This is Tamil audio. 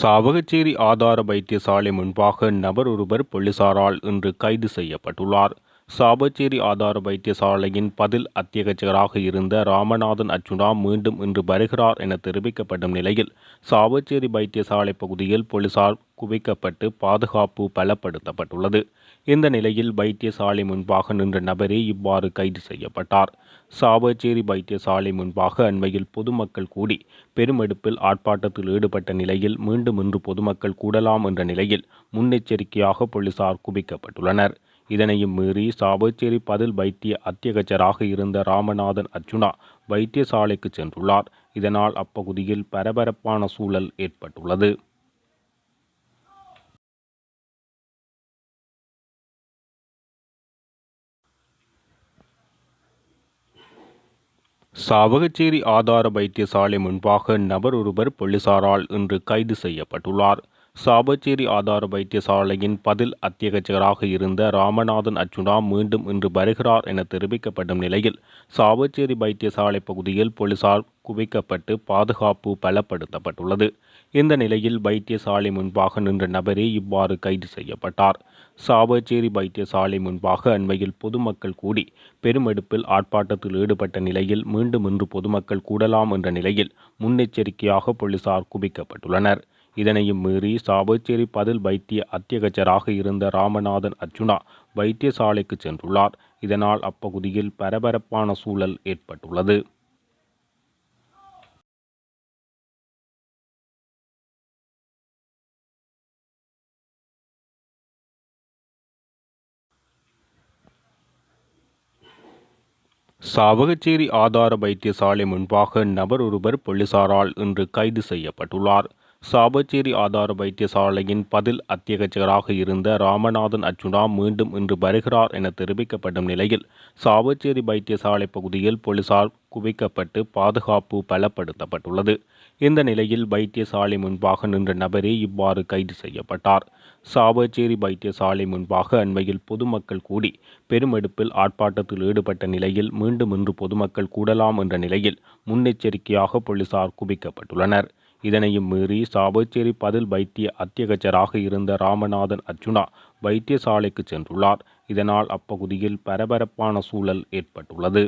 சாவகச்சேரி ஆதார வைத்தியசாலை முன்பாக நபர் ஒருவர் போலீசாரால் இன்று கைது செய்யப்பட்டுள்ளார். சாபச்சேரி ஆதார வைத்தியசாலையின் பதில் அத்தியட்சகராக இருந்த ராமநாதன் அர்ச்சுனா மீண்டும் இன்று வருகிறார் என தெரிவிக்கப்படும் நிலையில் சாபச்சேரி வைத்தியசாலை பகுதியில் போலீசார் குவிக்கப்பட்டு பாதுகாப்பு பலப்படுத்தப்பட்டுள்ளது. இந்த நிலையில் வைத்தியசாலை முன்பாக நின்ற நபரே இவ்வாறு கைது செய்யப்பட்டார். சாபச்சேரி வைத்தியசாலை முன்பாக அண்மையில் பொதுமக்கள் கூடி பெருமெடுப்பில் ஆர்ப்பாட்டத்தில் ஈடுபட்ட நிலையில் மீண்டும் இன்று பொதுமக்கள் கூடலாம் என்ற நிலையில் முன்னெச்சரிக்கையாக போலீசார் குவிக்கப்பட்டுள்ளனர். இதனையும் மீறி சாபச்சேரி பதில் வைத்திய அத்தியகச்சராக இருந்த ராமநாதன் அர்ச்சுனா வைத்தியசாலைக்கு சென்றுள்ளார். இதனால் அப்பகுதியில் பரபரப்பான சூழல் ஏற்பட்டுள்ளது. சாவகச்சேரி ஆதார வைத்தியசாலை முன்பாக நபர் ஒருவர் போலீசாரால் இன்று கைது செய்யப்பட்டுள்ளார். சாபச்சேரி ஆதார வைத்தியசாலையின் பதில் அத்தியட்சகராக இருந்த ராமநாதன் அர்ச்சுனா மீண்டும் இன்று வருகிறார் என தெரிவிக்கப்படும் நிலையில் சாபச்சேரி வைத்தியசாலை பகுதியில் போலீசார் குவிக்கப்பட்டு பாதுகாப்பு பலப்படுத்தப்பட்டுள்ளது. இந்த நிலையில் வைத்தியசாலை முன்பாக நின்ற நபரே இவ்வாறு கைது செய்யப்பட்டார். சாபச்சேரி வைத்தியசாலை முன்பாக அண்மையில் பொதுமக்கள் கூடி பெருமெடுப்பில் ஆர்ப்பாட்டத்தில் ஈடுபட்ட நிலையில் மீண்டும் இன்று பொதுமக்கள் கூடலாம் என்ற நிலையில் முன்னெச்சரிக்கையாக போலீசார் குவிக்கப்பட்டுள்ளனர். இதனையும் மீறி சாபச்சேரி பதில் வைத்திய அத்தியகச்சராக இருந்த ராமநாதன் அர்ச்சுனா வைத்தியசாலைக்கு சென்றுள்ளார். இதனால் அப்பகுதியில் பரபரப்பான சூழல் ஏற்பட்டுள்ளது. சாவகச்சேரி ஆதார வைத்தியசாலை முன்பாக நபர் ஒருவர் போலீசாரால் இன்று கைது செய்யப்பட்டுள்ளார். சாபச்சேரி ஆதார வைத்தியசாலையின் பதில் அத்தியட்சகராக இருந்த ராமநாதன் அர்ச்சுனா மீண்டும் இன்று வருகிறார் என தெரிவிக்கப்படும் நிலையில் சாபச்சேரி வைத்தியசாலை பகுதியில் போலீசார் குவிக்கப்பட்டு பாதுகாப்பு பலப்படுத்தப்பட்டுள்ளது. இந்த நிலையில் வைத்தியசாலை முன்பாக நின்ற நபரே இவ்வாறு கைது செய்யப்பட்டார். சாவச்சேரி வைத்தியசாலை முன்பாக அண்மையில் பொதுமக்கள் கூடி பெருமெடுப்பில் ஆர்ப்பாட்டத்தில் ஈடுபட்ட நிலையில் மீண்டும் இன்று பொதுமக்கள் கூடலாம் என்ற நிலையில் முன்னெச்சரிக்கையாக போலீசார் குவிக்கப்பட்டுள்ளனர். இதனையும் மீறி சாபச்சேரி பதில் வைத்திய அத்தியகச்சராக இருந்த ராமநாதன் அர்ச்சுனா வைத்தியசாலைக்கு சென்றுள்ளார். இதனால் அப்பகுதியில் பரபரப்பான சூழல் ஏற்பட்டுள்ளது.